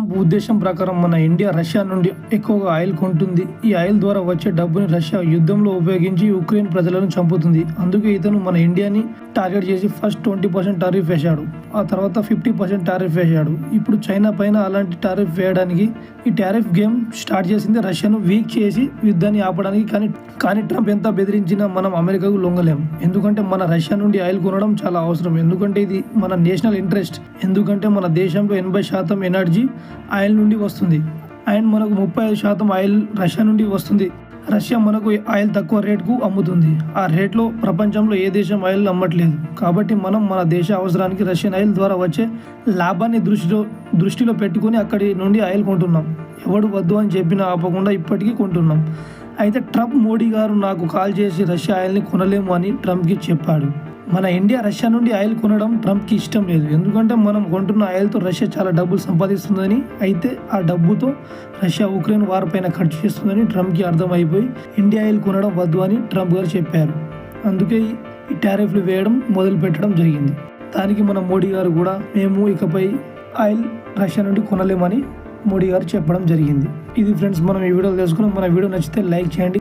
Trump ఉద్దేశం ప్రకారం మన ఇండియా రష్యా నుండి ఎక్కువగా ఆయిల్ కొంటుంది. ఈ ఆయిల్ ద్వారా వచ్చే డబ్బుని రష్యా యుద్ధంలో ఉపయోగించి ఉక్రెయిన్ ప్రజలను చంపుతుంది. అందుకే ఇతను మన ఇండియాని టార్గెట్ చేసి ఫస్ట్ ట్వంటీ పర్సెంట్ టారిఫ్ వేశాడు. ఆ తర్వాత ఫిఫ్టీ పర్సెంట్ టారిఫ్ వేశాడు. ఇప్పుడు చైనా పైన అలాంటి టారిఫ్ వేయడానికి ఈ టారిఫ్ గేమ్ స్టార్ట్ చేసింది రష్యాను వీక్ చేసి యుద్ధాన్ని ఆపడానికి. కానీ కానీ ట్రంప్ ఎంత బెదిరించినా మనం అమెరికాకు లొంగలేం. ఎందుకంటే మన రష్యా నుండి ఆయిల్ కొనడం చాలా అవసరం. ఎందుకంటే ఇది మన నేషనల్ ఇంట్రెస్ట్. ఎందుకంటే మన దేశంలో ఎనభై శాతం ఎనర్జీ ఆయిల్ నుండి వస్తుంది. అండ్ మనకు ముప్పై ఐదు శాతం ఆయిల్ రష్యా నుండి వస్తుంది. రష్యా మనకు ఆయిల్ తక్కువ రేటుకు అమ్ముతుంది. ఆ రేట్లో ప్రపంచంలో ఏ దేశం ఆయిల్ అమ్మట్లేదు. కాబట్టి మనం మన దేశ అవసరానికి రష్యన్ ఆయిల్ ద్వారా వచ్చే లాభాన్ని దృష్టిలో దృష్టిలో పెట్టుకొని అక్కడి నుండి ఆయిల్ కొంటున్నాం. ఎవడు వద్దు అని చెప్పినా ఆపకుండా ఇప్పటికీ కొంటున్నాం. అయితే ట్రంప్ మోడీ గారు నాకు కాల్ చేసి రష్యా ఆయిల్ని కొనలేము అని ట్రంప్కి చెప్పాడు. మన ఇండియా రష్యా నుండి ఆయిల్ కొనడం ట్రంప్కి ఇష్టం లేదు. ఎందుకంటే మనం కొంటున్న ఆయిల్తో రష్యా చాలా డబ్బులు సంపాదిస్తుందని అయితే ఆ డబ్బుతో రష్యా ఉక్రెయిన్ వార్ పైన ఖర్చు చేస్తుందని ట్రంప్కి అర్థమైపోయి ఇండియా ఆయిల్ కొనడం వద్దు అని ట్రంప్ గారు చెప్పారు. అందుకే ఈ- ఈ టారిఫ్లు వేయడం మొదలు పెట్టడం జరిగింది. దానికి మన మోడీ గారు కూడా మేము ఇకపై ఆయిల్ రష్యా నుండి కొనలేమని మోడీ గారు చెప్పడం జరిగింది. ఇది ఫ్రెండ్స్ మనం ఈ వీడియో తెలుసుకున్నాం. మన వీడియో నచ్చితే లైక్ చేయండి.